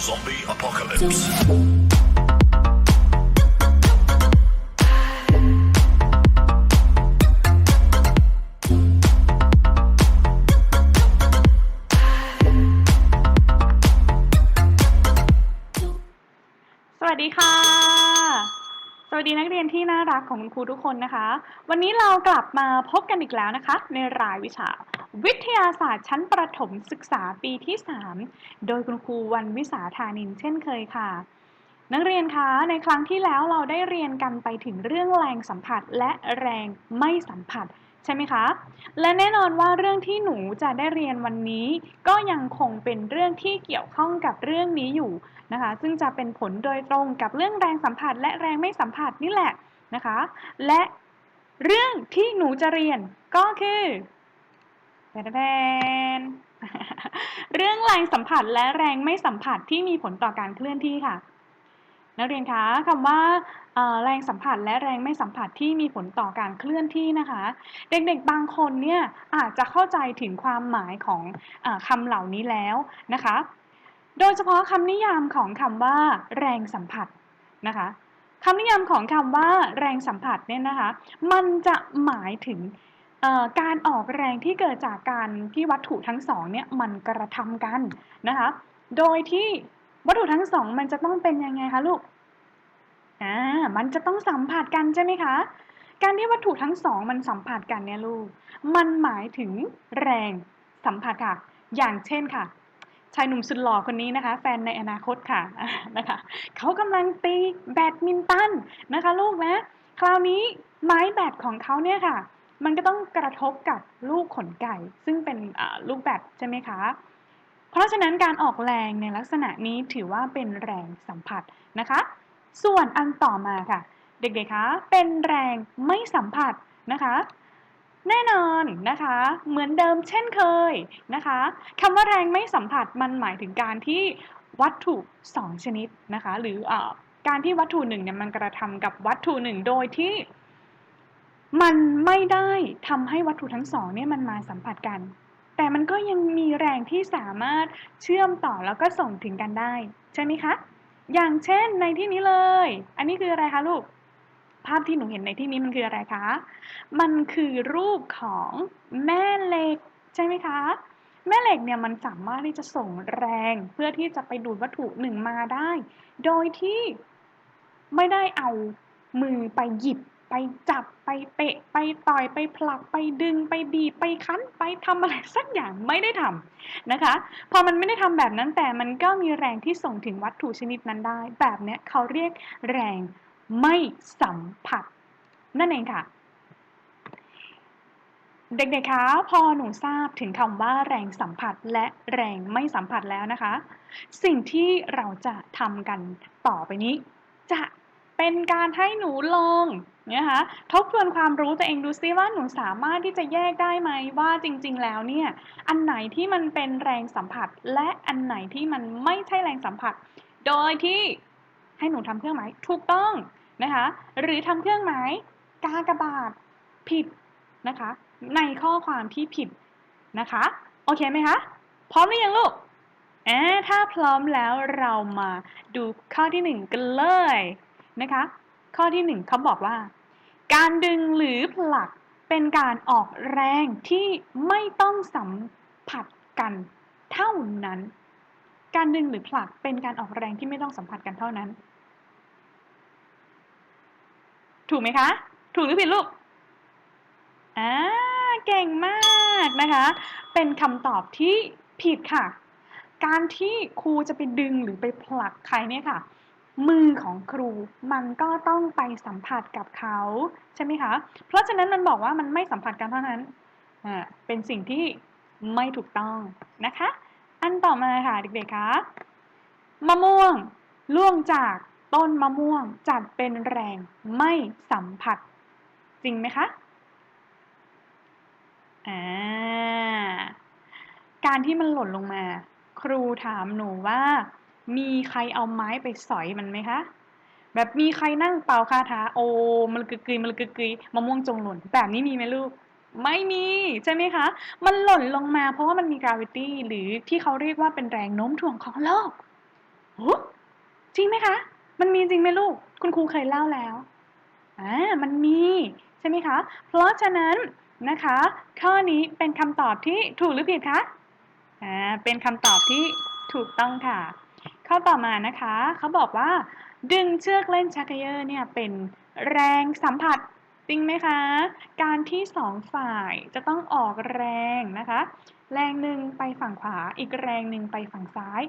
Zombie apocalypse. วัสดีนักเรียนที่น่ารักของคุณครูทุกคนนะคะ วันนี้เรากลับมาพบกันอีกแล้วนะคะ ในรายวิชา วิทยาศาสตร์ชั้นประถมศึกษาปีที่ 3 โดยคุณครูวันวิสาธานินเช่นเคยค่ะ นักเรียนคะในครั้งที่แล้วเราได้เรียนกันไปถึงเรื่องแรงสัมผัสและแรงไม่สัมผัส ใช่ไหมคะ และแน่นอนว่าเรื่องที่หนูจะได้เรียนวันนี้ ก็ยังคงเป็นเรื่องที่เกี่ยวข้องกับเรื่องนี้อยู่นะคะ ซึ่งจะเป็นผลโดยตรงกับเรื่องแรงสัมผัส และแรงไม่สัมผัสนี่แหละนะคะ และเรื่องที่หนูจะเรียนก็คือแทนเรื่องแรงสัมผัสและแรงไม่สัมผัสที่มีผลต่อการเคลื่อนที่ค่ะ นักเรียนคะคำว่าแรงสัมผัสและแรงไม่สัมผัสที่มีผลต่อการเคลื่อนที่นะคะ เด็กๆบางคนเนี่ยอาจจะเข้าใจถึงความหมายของอคำเหล่านี้แล้วนะคะ โดยเฉพาะคำนิยามของคำว่า แรงสัมผัสนะคะคำนิยามของคำว่าแรงสัมผัสเนี่ยนะคะ มันจะหมายถึงการออกแรงที่เกิดจากการที่วัตถุทั้งสองเนี่ยมันกระทำกันนะคะ โดยที่ วัตถุทั้งสองมันจะต้องเป็นยังไงคะลูก อ่า มันจะต้องสัมผัสกันใช่ไหมคะ การที่วัตถุทั้งสองมันสัมผัสกันเนี่ยลูก มันหมายถึงแรงสัมผัสค่ะ อย่างเช่นค่ะ ชายหนุ่มสุดหล่อคนนี้นะคะ แฟนในอนาคตค่ะนะคะ เขากำลังตีแบดมินตันนะคะลูกนะ คราวนี้ไม้แบดของเขาเนี่ยค่ะ มันก็ต้องกระทบกับลูกขนไก่ ซึ่งเป็นลูกแบดใช่ไหมคะ เพราะฉะนั้นการออกแรงในลักษณะนี้ถือว่าเป็นแรงสัมผัสนะคะ ส่วนอันต่อมาค่ะ เด็กๆคะเป็นแรงไม่สัมผัสนะคะ แน่นอนนะคะ เหมือนเดิมเช่นเคยนะคะคำว่าแรงไม่สัมผัสมันหมายถึงการที่วัตถุ 2 ชนิดนะคะ หรือออการที่วัตถุหนึ่งเนี่ยมันกระทำกับวัตถุหนึ่งโดยที่มันไม่ได้ทำให้วัตถุทั้งสองเนี่ยมันมาสัมผัสกัน แต่มันก็ยังมีแรงที่สามารถเชื่อมต่อแล้วก็ส่งถึงกันได้ ใช่ไหมคะ อย่างเช่นในที่นี้เลย อันนี้คืออะไรคะลูก ภาพที่หนูเห็นในที่นี้มันคืออะไรคะ มันคือรูปของแม่เหล็กใช่ไหมคะ แม่เหล็กเนี่ยมันสามารถที่จะส่งแรงเพื่อที่จะไปดูดวัตถุหนึ่งมาได้ โดยที่ไม่ได้เอามือไปหยิบ ไปจับไปเตะไปต่อยไปผลักไปดึงไปบีบไปคั้นไปทำอะไรสักอย่างไม่ได้ทำนะคะ พอมันไม่ได้ทำแบบนั้นแต่มันก็มีแรงที่ส่งถึงวัตถุชนิดนั้นได้ แบบเนี้ยเขาเรียกแรงไม่สัมผัส นั่นเองค่ะ เด็กๆคะพอหนูทราบถึงคำว่าแรงสัมผัสและแรงไม่สัมผัสแล้วนะคะ สิ่งที่เราจะทำกันต่อไปนี้ จะ เป็นการให้หนูลองนะคะทบทวนความรู้ตัวเองดูซิว่าหนูสามารถที่จะแยกได้ไหมว่าจริงๆ แล้วเนี่ยอันไหนที่มันเป็นแรงสัมผัส และอันไหนที่มันไม่ใช่แรงสัมผัส โดยที่ให้หนูทำเครื่องหมายถูกต้องนะคะหรือทำเครื่องหมายกากบาทผิดนะคะในข้อความที่ผิดนะคะโอเคไหมคะพร้อมหรือยังลูกแอถ้าพร้อมแล้วเรามาดูข้อที่หนึ่งกันเลย นะคะ ข้อที่หนึ่งเขาบอกว่า การดึงหรือผลักเป็นการออกแรงที่ไม่ต้องสัมผัสกันเท่านั้น การดึงหรือผลักเป็นการออกแรงที่ไม่ต้องสัมผัสกันเท่านั้น ถูกไหมคะ ถูกหรือผิดลูกอ่าเก่งมากนะคะ เป็นคำตอบที่ผิดค่ะ การที่ครูจะไปดึงหรือไปผลักใครเนี่ยค่ะ มือของครูมันก็ต้องไปสัมผัสกับเขาใช่ไหมคะ เพราะฉะนั้นมันบอกว่ามันไม่สัมผัสกันเท่านั้นอ่าเป็นสิ่งที่ไม่ถูกต้องนะคะ อันต่อมาค่ะเด็กๆคะมะม่วงล่วงจากต้นมะม่วงจัดเป็นแรงไม่สัมผัส จริงไหมคะอ่าการที่มันหล่นลงมา ครูถามหนูว่า มีใครเอาไม้ไปสอยมันไหมคะ แบบมีใครนั่งเป่าคาถาโอมันกึกกยมันกึกกยมะม่วงจงหล่นแบบนี้มีไหมลูก ไม่มีใช่ไหมคะ มันหล่นลงมาเพราะว่ามันมี gravity หรือที่เขาเรียกว่าเป็นแรงโน้มถ่วงของโลกโอ้จริงไหมคะ มันมีจริงไหมลูก คุณครูเคยเล่าแล้วอ่ามันมีใช่ไหมคะ เพราะฉะนั้นนะคะ ข้อนี้เป็นคำตอบที่ถูกหรือผิดคะอ่าเป็นคำตอบที่ถูกต้องค่ะ ข้อต่อมานะคะ เขาบอกว่า ดึงเชือกเล่นชักเกยอร์เนี่ยเป็นแรงสัมผัสจริงไหมคะ การที่สองฝ่ายจะต้องออกแรงนะคะ แรงหนึ่งไปฝั่งขวา อีกแรงหนึ่งไปฝั่งซ้าย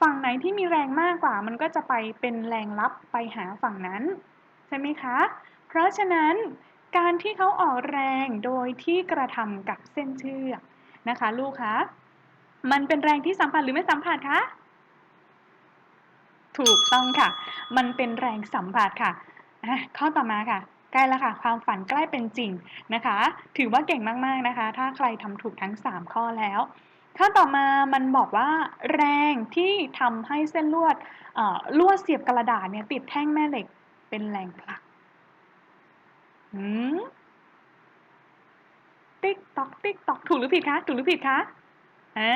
ฝั่งไหนที่มีแรงมากกว่า มันก็จะไปเป็นแรงรับไปหาฝั่งนั้น ใช่ไหมคะ เพราะฉะนั้นการที่เขาออกแรงโดยที่กระทำกับเส้นเชือกนะคะ ลูกคะ มันเป็นแรงที่สัมผัสหรือไม่สัมผัสคะ ถูกต้องค่ะ มันเป็นแรงสัมผัสค่ะอะ ข้อต่อมาค่ะ ใกล้แล้วค่ะ ความฝันใกล้เป็นจริงนะคะ ถือว่าเก่งมากๆนะคะ ถ้าใครทำถูกทั้ง 3 ข้อแล้วข้อต่อมามันบอกว่าแรงที่ทำให้เส้นลวดลวดเสียบกระดาษเนี่ยติดแท่งแม่เหล็กเป็นแรงผลักหืมติ๊กตอกติ๊กตอกถูกหรือผิดคะ ถูกหรือผิดคะอ่า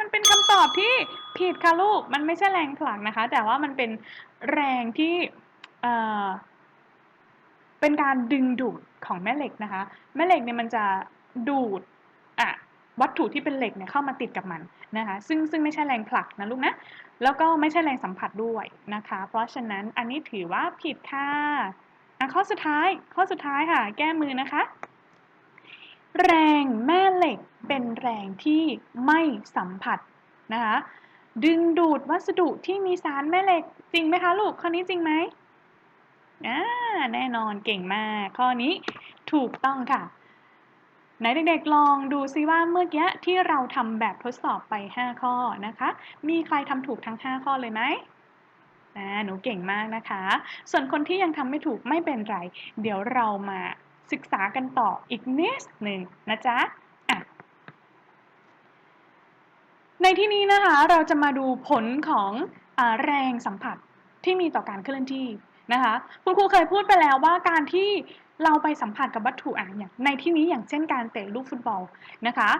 มันเป็นคำตอบที่ผิดค่ะลูก มันไม่ใช่แรงผลักนะคะ แต่ว่ามันเป็นแรงที่เอ่อเป็นการดึงดูดของแม่เหล็กนะคะ แม่เหล็กเนี่ยมันจะดูดอะวัตถุที่เป็นเหล็กเนี่ยเข้ามาติดกับมันนะคะ ซึ่งซึ่งไม่ใช่แรงผลักนะลูกนะ แล้วก็ไม่ใช่แรงสัมผัสด้วยนะคะ เพราะฉะนั้นอันนี้ถือว่าผิดค่ะข้อสุดท้ายข้อสุดท้ายค่ะ แก้มือนะคะ แรงแม่เหล็กเป็นแรงที่ไม่สัมผัสนะคะดึงดูดวัสดุที่มีสารแม่เหล็กจริงไหมคะลูกข้อนี้จริงไหมอ่าแน่นอนเก่งมาก ข้อนี้ถูกต้องค่ะ ไหนเด็กๆลองดูซิว่าเมื่อกี้ที่เราทำแบบทดสอบไป 5 ข้อนะคะ มีใครทำถูกทั้ง 5 ข้อเลยไหมอ่าหนูเก่งมากนะคะ ส่วนคนที่ยังทำไม่ถูกไม่เป็นไร เดี๋ยวเรามา ศึกษากันต่ออีกนิดหนึ่งนะจ๊ะในที่นี้นะคะเราจะมาดูผลของอแรงสัมผัสที่มีต่อการเคลื่อนที่นะคะคุณครูเคยพูดไปแล้วว่าการที่เราไปสัมผัสกับวัตถุอะอย่างในที่นี้อย่างเช่นการเตะลูกฟุตบอลนะคะ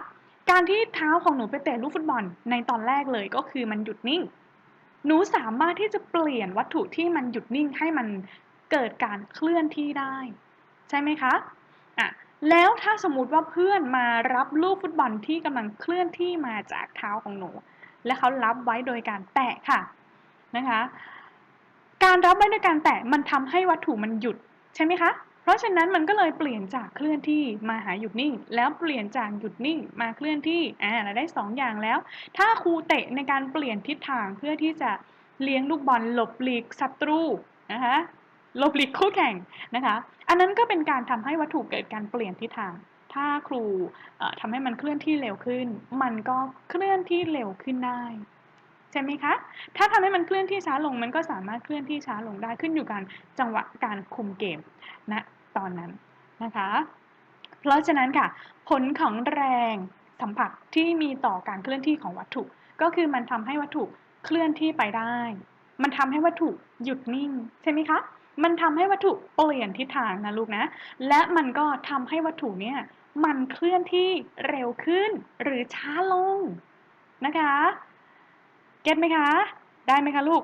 การที่เท้าของหนูไปเตะลูกฟุตบอลในตอนแรกเลยก็คือมันหยุดนิ่ง หนูสามารถที่จะเปลี่ยนวัตถุที่มันหยุดนิ่งให้มันเกิดการเคลื่อนที่ได้ ใช่ไหมคะอะแล้วถ้าสมมติว่าเพื่อนมารับลูกฟุตบอลที่กำลังเคลื่อนที่มาจากเท้าของหนู และเขารับไว้โดยการแตะค่ะนะคะ การรับไว้โดยการแตะมันทำให้วัตถุมันหยุดใช่ไหมคะ เพราะฉะนั้นมันก็เลยเปลี่ยนจากเคลื่อนที่มาหาหยุดนิ่ง แล้วเปลี่ยนจากหยุดนิ่งมาเคลื่อนที่อ่าเราได้ 2ออย่างแล้ว ถ้าครูเตะในการเปลี่ยนทิศทางเพื่อที่จะเลี้ยงลูกบอลหลบหลีกศัตรูนะคะ ลบหลีกคู่แข่งนะคะ อันนั้นก็เป็นการทำให้วัตถุเกิดการเปลี่ยนทิศทาง ถ้าครูทำให้มันเคลื่อนที่เร็วขึ้น มันก็เคลื่อนที่เร็วขึ้นได้ใช่ไหมคะ ถ้าทำให้มันเคลื่อนที่ช้าลง มันก็สามารถเคลื่อนที่ช้าลงได้ขึ้นอยู่กับจังหวะการคุมเกมณนะตอนนั้นนะคะ เพราะฉะนั้นค่ะ ผลของแรงสัมผัสที่มีต่อการเคลื่อนที่ของวัตถุ ก็คือมันทำให้วัตถุเคลื่อนที่ไปได้ มันทำให้วัตถุหยุดนิ่งใช่ไหมคะ มันทำให้วัตถุเปลี่ยนทิศทางนะลูกนะ และมันก็ทำให้วัตถุเนี่ยมันเคลื่อนที่เร็วขึ้นหรือช้าลงนะคะ เก็ตไหมคะ ได้ไหมคะลูก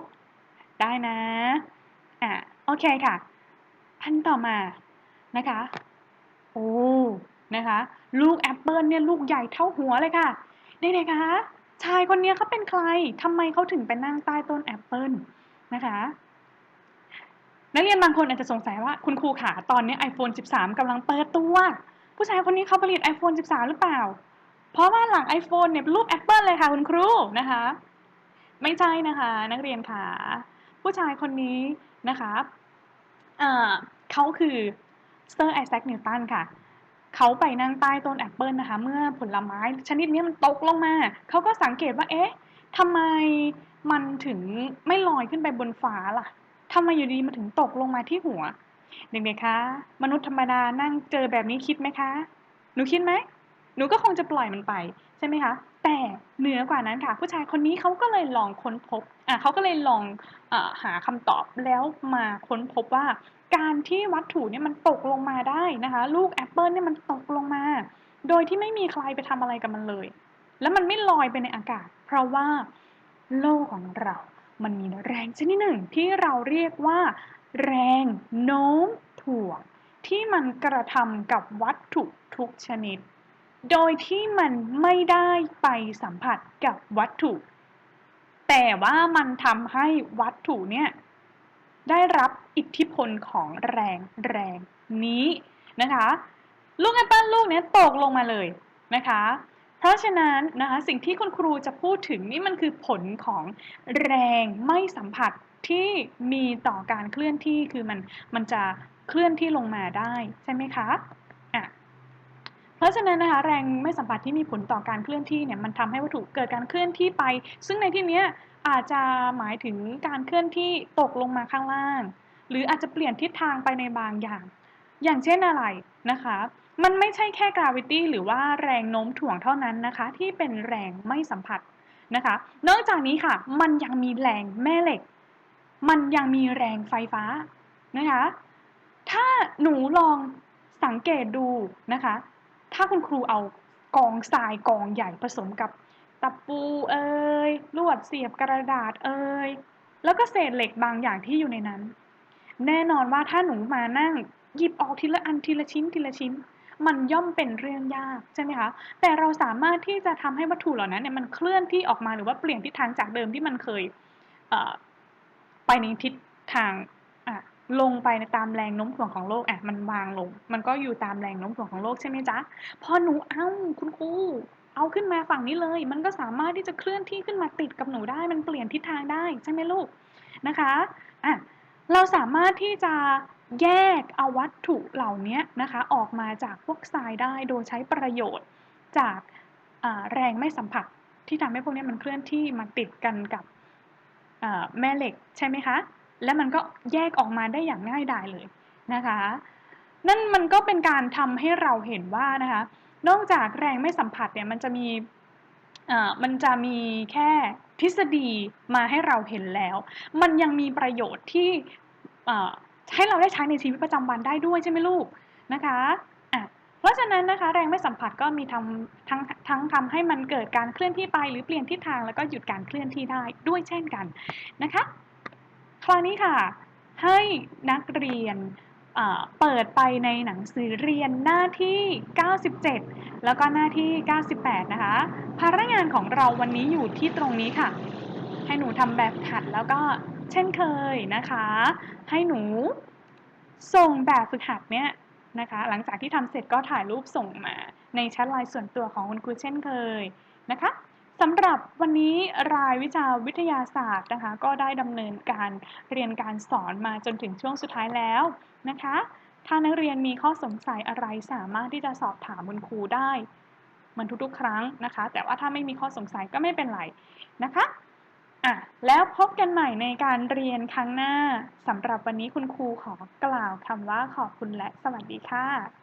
ได้นะ อะโอเคค่ะ พันต่อมานะคะ โอ้นะคะ ลูกแอปเปิลเนี่ยลูกใหญ่เท่าหัวเลยค่ะเด็กๆคะชายคนนี้เขาเป็นใครทำไมเขาถึงไปนั่งใต้ต้นแอปเปิลนะคะ นักเรียนบางคนอาจจะสงสัยว่าคุณครูขาตอนนี้ iPhone 13กำลังเปิดตัว ผู้ชายคนนี้เขาผลิต iPhone 13 หรือเปล่า เพราะว่าหลัง iPhone เนี่ยเป็นรูปแอปเปิลเลยค่ะคุณครูนะคะ ไม่ใช่นะคะ นักเรียนค่ะผู้ชายคนนี้นะคะเเขาคือเซอร์ไอแซคนิวตันค่ะเขาไปนั่งใต้ต้นแอปเปิลนะคะ เมื่อผลไม้ชนิดนี้มันตกลงมา เขาก็สังเกตว่าเอ๊ะทำไมมันถึงไม่ลอยขึ้นไปบนฟ้าล่ะ ทำไมอยู่ดีมาถึงตกลงมาที่หัว เด็กๆคะ มนุษย์ธรรมดานั่งเจอแบบนี้คิดไหมคะ หนูคิดไหม หนูก็คงจะปล่อยมันไปใช่ไหมคะ แต่เหนือกว่านั้นค่ะ ผู้ชายคนนี้เขาก็เลยลองค้นพบ อะเขาก็เลยลองอหาคำตอบแล้วมาค้นพบว่า การที่วัตถุเนี่ยมันตกลงมาได้นะคะ ลูกแอปเปิลเนี่ยมันตกลงมา โดยที่ไม่มีใครไปทำอะไรกับมันเลย แล้วมันไม่ลอยไปในอากาศ เพราะว่าโลกของเรา มันมีแรงชนิดหนึ่งที่เราเรียกว่า แรงโน้มถ่วง ที่มันกระทำกับวัตถุทุกชนิด โดยที่มันไม่ได้ไปสัมผัสกับวัตถุ แต่ว่ามันทำให้วัตถุเนี่ยได้รับอิทธิพลของแรงแรงนี้นะคะ ลูกแอปเปิลลูกเนี้ยตกลงมาเลยนะคะ เพราะฉะนั้นนะคะสิ่งที่คุณครูจะพูดถึงนี่มันคือผลของแรงไม่สัมผัสที่มีต่อการเคลื่อนที่คือมันมันจะเคลื่อนที่ลงมาได้ใช่ไหมคะอะเพราะฉะนั้นนะคะแรงไม่สัมผัสที่มีผลต่อการเคลื่อนที่เนี่ยมันทำให้วัตถุเกิดการเคลื่อนที่ไป ซึ่งในที่นี้อาจจะหมายถึงการเคลื่อนที่ตกลงมาข้างล่าง หรืออาจจะเปลี่ยนทิศทางไปในบางอย่าง อย่างเช่นอะไรนะคะ มันไม่ใช่แค่ gravity หรือว่าแรงโน้มถ่วงเท่านั้นนะคะ ที่เป็นแรงไม่สัมผัสนะคะ นอกจากนี้ค่ะ มันยังมีแรงแม่เหล็ก มันยังมีแรงไฟฟ้านะคะ ถ้าหนูลองสังเกตดูนะคะ ถ้าคุณครูเอากองทรายกองใหญ่ผสมกับตะปูเอ่ยลวดเสียบกระดาษเอ่ยแล้วก็เศษเหล็กบางอย่างที่อยู่ในนั้น แน่นอนว่าถ้าหนูมานั่งหยิบออกทีละอันทีละชิ้นทีละชิ้น มันย่อมเป็นเรื่องยากใช่ไหมคะ แต่เราสามารถที่จะทำให้วัตถุเหล่านั้นเนี่ยมันเคลื่อนที่ออกมาหรือว่าเปลี่ยนทิศทางจากเดิมที่มันเคยเไปในทิศทางลงไปในตามแรงโน้มถ่วงของโลกอะมันวางลง มันก็อยู่ตามแรงโน้มถ่วงของโลกใช่ไหมจ๊ะ พอหนูเอ้าคุณครูเอาขึ้นมาฝั่งนี้เลย มันก็สามารถที่จะเคลื่อนที่ขึ้นมาติดกับหนูได้ มันเปลี่ยนทิศทางได้ใช่ไหมลูกนะคะอะ เราสามารถที่จะแยกเอาวัตถุเหล่านี้นะคะ ออกมาจากพวกทรายได้โดยใช้ประโยชน์จากแรงไม่สัมผัสที่ทำให้พวกนี้มันเคลื่อนที่มาติดกันกับแม่เหล็กใช่ไหมคะ และมันก็แยกออกมาได้อย่างง่ายดายเลยนะคะ นั่นมันก็เป็นการทำให้เราเห็นว่านะคะ นอกจากแรงไม่สัมผัสเนี่ยมันจะมี มันจะมีแค่ทฤษฎีมาให้เราเห็นแล้ว มันยังมีประโยชน์ที่ให้เราได้ใช้ในชีวิตประจำวันได้ด้วยใช่ไหมลูกนะคะเพราะฉะนั้นนะคะแรงไม่สัมผัสก็มีทำทั้งทั้งทำให้มันเกิดการเคลื่อนที่ไปหรือเปลี่ยนทิศทางแล้วก็หยุดการเคลื่อนที่ได้ด้วยเช่นกันนะคะ คราวนี้ค่ะ ให้นักเรียน เปิดไปในหนังสือเรียนหน้าที่ 97 แล้วก็หน้าที่ 98 นะคะ ภาระงานของเราวันนี้อยู่ที่ตรงนี้ค่ะ ให้หนูทำแบบขัดแล้วก็เช่นเคยนะคะ ให้หนูส่งแบบฝึกหัดเนี้ยนะคะ หลังจากที่ทำเสร็จก็ถ่ายรูปส่งมาในแชทไลน์ส่วนตัวของคุณครูเช่นเคยนะคะ สำหรับวันนี้รายวิชาวิทยาศาสตร์นะคะ ก็ได้ดำเนินการเรียนการสอนมาจนถึงช่วงสุดท้ายแล้วนะคะ ถ้านักเรียนมีข้อสงสัยอะไรสามารถที่จะสอบถามคุณครูได้เหมือนทุกๆ ครั้งนะคะ แต่ว่าถ้าไม่มีข้อสงสัยก็ไม่เป็นไรนะคะอะแล้วพบกันใหม่ในการเรียนครั้งหน้าสำหรับวันนี้คุณครูขอกล่าวคำว่าขอบคุณและสวัสดีค่ะ